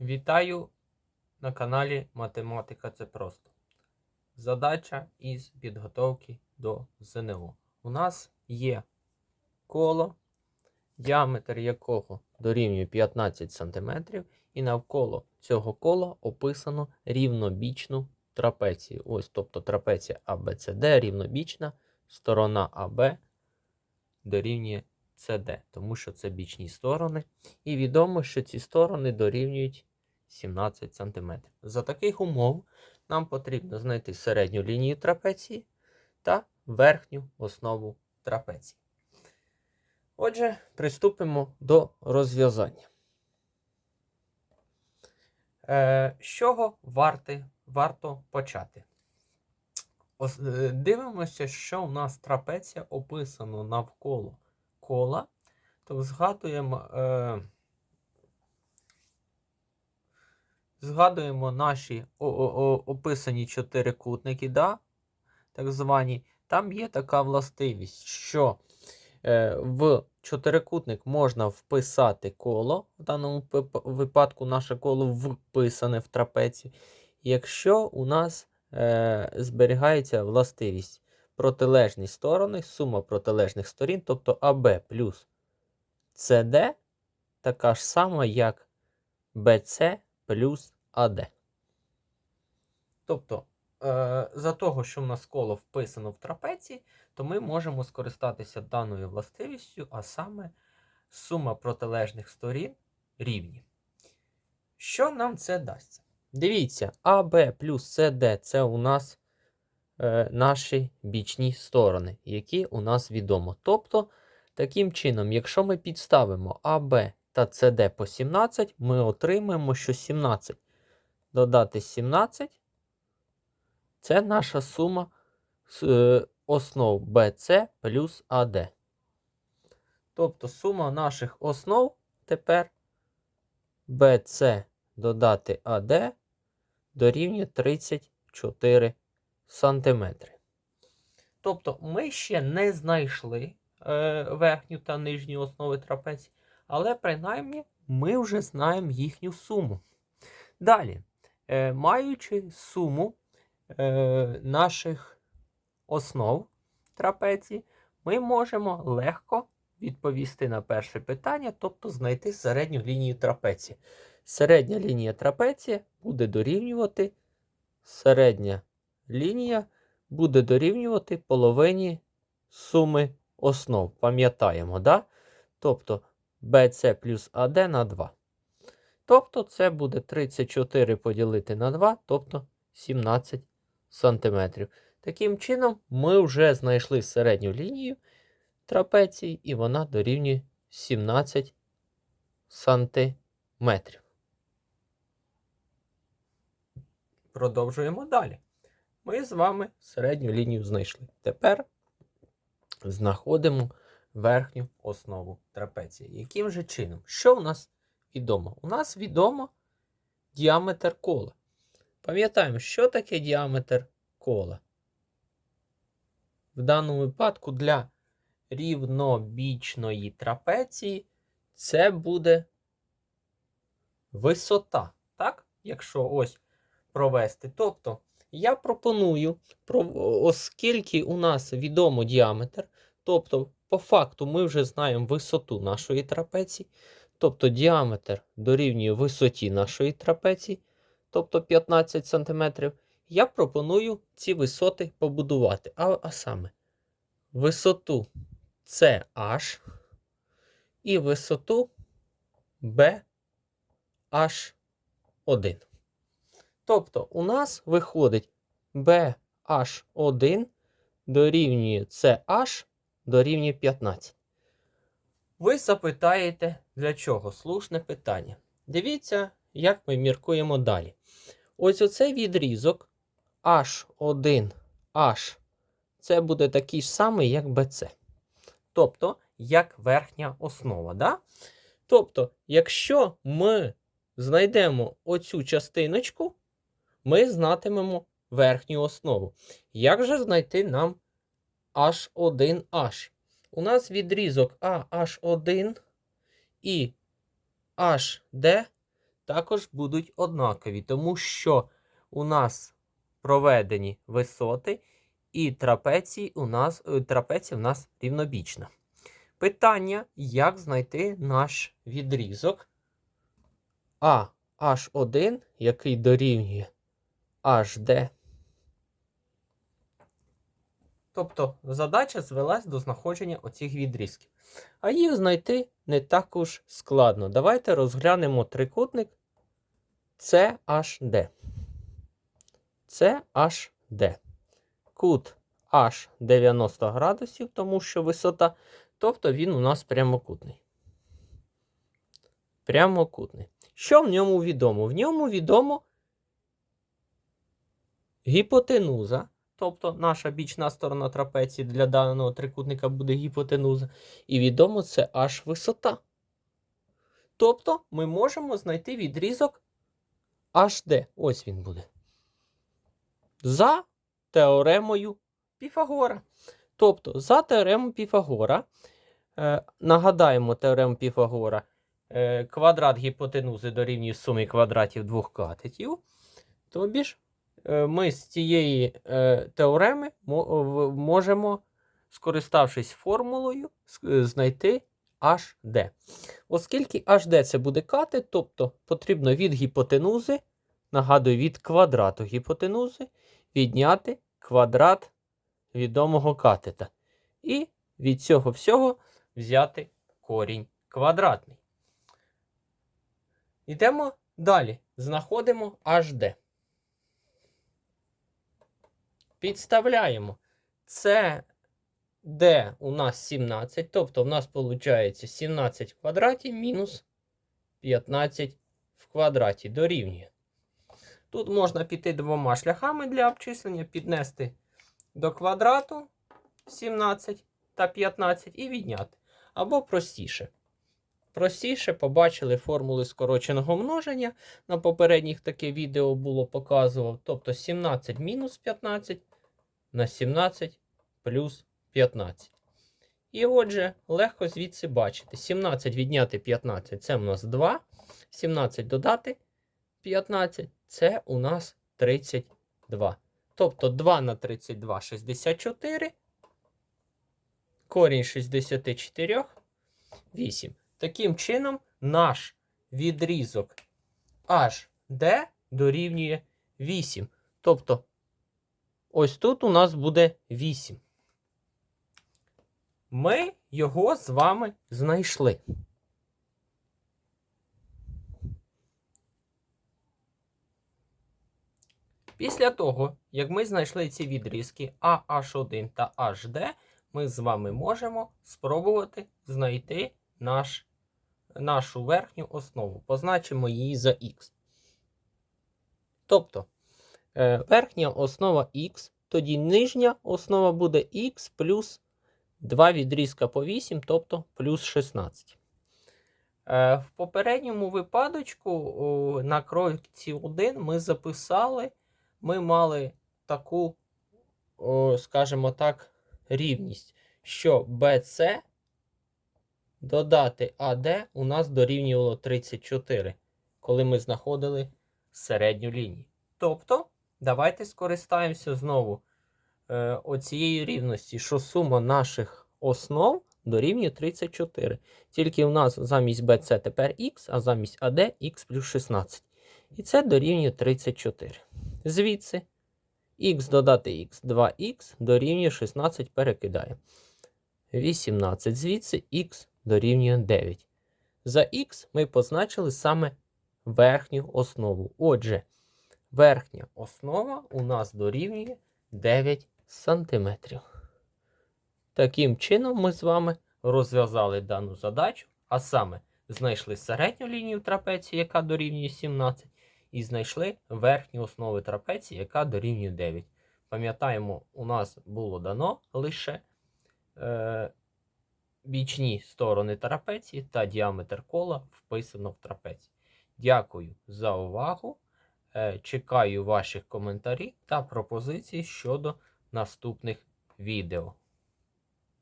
Вітаю на каналі Математика це просто. Задача із підготовки до ЗНО. У нас є коло, діаметр якого дорівнює 15 см, і навколо цього кола описано рівнобічну трапецію. Ось, тобто трапеція ABCD рівнобічна, сторона АБ дорівнює CD, тому що це бічні сторони. І відомо, що ці сторони дорівнюють 17 см. За таких умов нам потрібно знайти середню лінію трапеції та верхню основу трапеції. Отже, приступимо до розв'язання. Е, з чого варти, варто почати? Е, дивимося, що у нас трапеція описано навколо кола, то згадуємо, е, згадуємо наші о, о, о, описані чотирикутники, да? так звані. Там є така властивість, що е, в чотирикутник можна вписати коло, в даному випадку наше коло вписане в трапецію, якщо у нас е, зберігається властивість протилежні сторони, сума протилежних сторін, тобто АБ плюс СД така ж сама, як БЦ плюс АД. Тобто, е, за того, що в нас коло вписано в трапеції, то ми можемо скористатися даною властивістю, а саме сума протилежних сторін рівні. Що нам це дасть? Дивіться, АБ плюс СД це у нас е, наші бічні сторони, які у нас відомо. Тобто, таким чином, якщо ми підставимо АБ та СД по 17, ми отримаємо, що 17 додати 17 це наша сума е, основ BC плюс AD. Тобто сума наших основ тепер BC додати AD дорівнює 34 сантиметри. Тобто ми ще не знайшли е, верхню та нижню основи трапеції, але принаймні ми вже знаємо їхню суму. Далі, е, маючи суму е, наших основ трапеції, ми можемо легко відповісти на перше питання, тобто знайти середню лінію трапеції. Середня лінія трапеції буде дорівнювати середня лінія буде дорівнювати половині суми основ. Пам'ятаємо, да? Тобто BC плюс AD на 2. Тобто це буде 34 поділити на 2, тобто 17 сантиметрів. Таким чином, ми вже знайшли середню лінію трапеції, і вона дорівнює 17 сантиметрів. Продовжуємо далі. Ми з вами середню лінію знайшли. Тепер знаходимо верхню основу трапеції. Яким же чином? Що у нас відомо? У нас відомо діаметр кола. Пам'ятаємо, що таке діаметр кола? В даному випадку для рівнобічної трапеції це буде висота. Так? Якщо ось провести. Тобто, я пропоную, оскільки у нас відомо діаметр, тобто, по факту, ми вже знаємо висоту нашої трапеції, тобто діаметр дорівнює висоті нашої трапеції, тобто 15 см, я пропоную ці висоти побудувати. А, а саме, висоту CH і висоту BH1. Тобто у нас виходить BH1 дорівнює CH дорівнює 15. Ви запитаєте, для чого? Слушне питання. Дивіться, як ми міркуємо далі. Ось оцей відрізок H1H. Це буде такий ж самий, як BC. Тобто, як верхня основа. Да? Тобто, якщо ми знайдемо оцю частиночку, ми знатимемо верхню основу. Як же знайти нам H1H? У нас відрізок AH1 і HD також будуть однакові, тому що у нас проведені висоти, і трапеції у нас, е, трапеція у нас рівнобічна. Питання, як знайти наш відрізок А H1, який дорівнює HD. Тобто задача звелась до знаходження оцих відрізків. А їх знайти не так уж складно. Давайте розглянемо трикутник CHD. CHD. Кут H 90 градусів, тому що висота, тобто він у нас прямокутний. Прямокутний. Що в ньому відомо? В ньому відомо гіпотенуза, тобто наша бічна сторона трапеції для даного трикутника буде гіпотенуза. І відомо це аж висота. Тобто ми можемо знайти відрізок HD. Ось він буде. За теоремою Піфагора. Тобто, за теоремою Піфагора, е, нагадаємо теорему Піфагора, е, квадрат гіпотенузи дорівнює сумі квадратів двох катетів. Тобі ж ми з цієї е, теореми можемо, скориставшись формулою, е, знайти HD. Оскільки HD це буде катет, тобто потрібно від гіпотенузи, нагадую, від квадрату гіпотенузи, відняти квадрат відомого катета. І від цього всього взяти корінь квадратний. Йдемо далі. Знаходимо HD. Підставляємо. Це де у нас 17, тобто в нас виходить 17 в квадраті мінус 15 в квадраті дорівнює. Тут можна піти двома шляхами для обчислення, піднести до квадрату 17 та 15 і відняти. Або простіше. Простіше побачили формули скороченого множення. На попередніх таке відео було показував. Тобто 17 мінус 15 на 17 плюс 15. І отже, легко звідси бачити. 17 відняти 15 це у нас 2. 17 додати 15 це у нас 32. Тобто 2 на 32 64. Корінь 64 8. Таким чином, наш відрізок HD дорівнює 8. Тобто, ось тут у нас буде 8. Ми його з вами знайшли. Після того, як ми знайшли ці відрізки AH1 та HD, ми з вами можемо спробувати знайти наш, нашу верхню основу. Позначимо її за Х. Тобто, верхня основа Х, тоді нижня основа буде Х плюс 2 відрізка по 8, тобто плюс 16. Е, В попередньому випадочку на кройці 1 ми записали, ми мали таку, скажімо так, рівність, що BC додати AD у нас дорівнювало 34, коли ми знаходили середню лінію. Тобто, давайте скористаємося знову е, оцією рівності, що сума наших основ дорівнює 34. Тільки у нас замість BC тепер Х, а замість AD Х плюс 16. І це дорівнює 34. Звідси х додати х 2х дорівнює 16 перекидаємо. 18. Звідси х дорівнює 9. За х ми позначили саме верхню основу. Отже, верхня основа у нас дорівнює 9 см. Таким чином, ми з вами розв'язали дану задачу, а саме знайшли середню лінію трапеції, яка дорівнює 17, і знайшли верхню основу трапеції, яка дорівнює 9. Пам'ятаємо, у нас було дано лише е, бічні сторони трапеції та діаметр кола вписано в трапеції. Дякую за увагу. Е, чекаю ваших коментарів та пропозицій щодо наступних відео.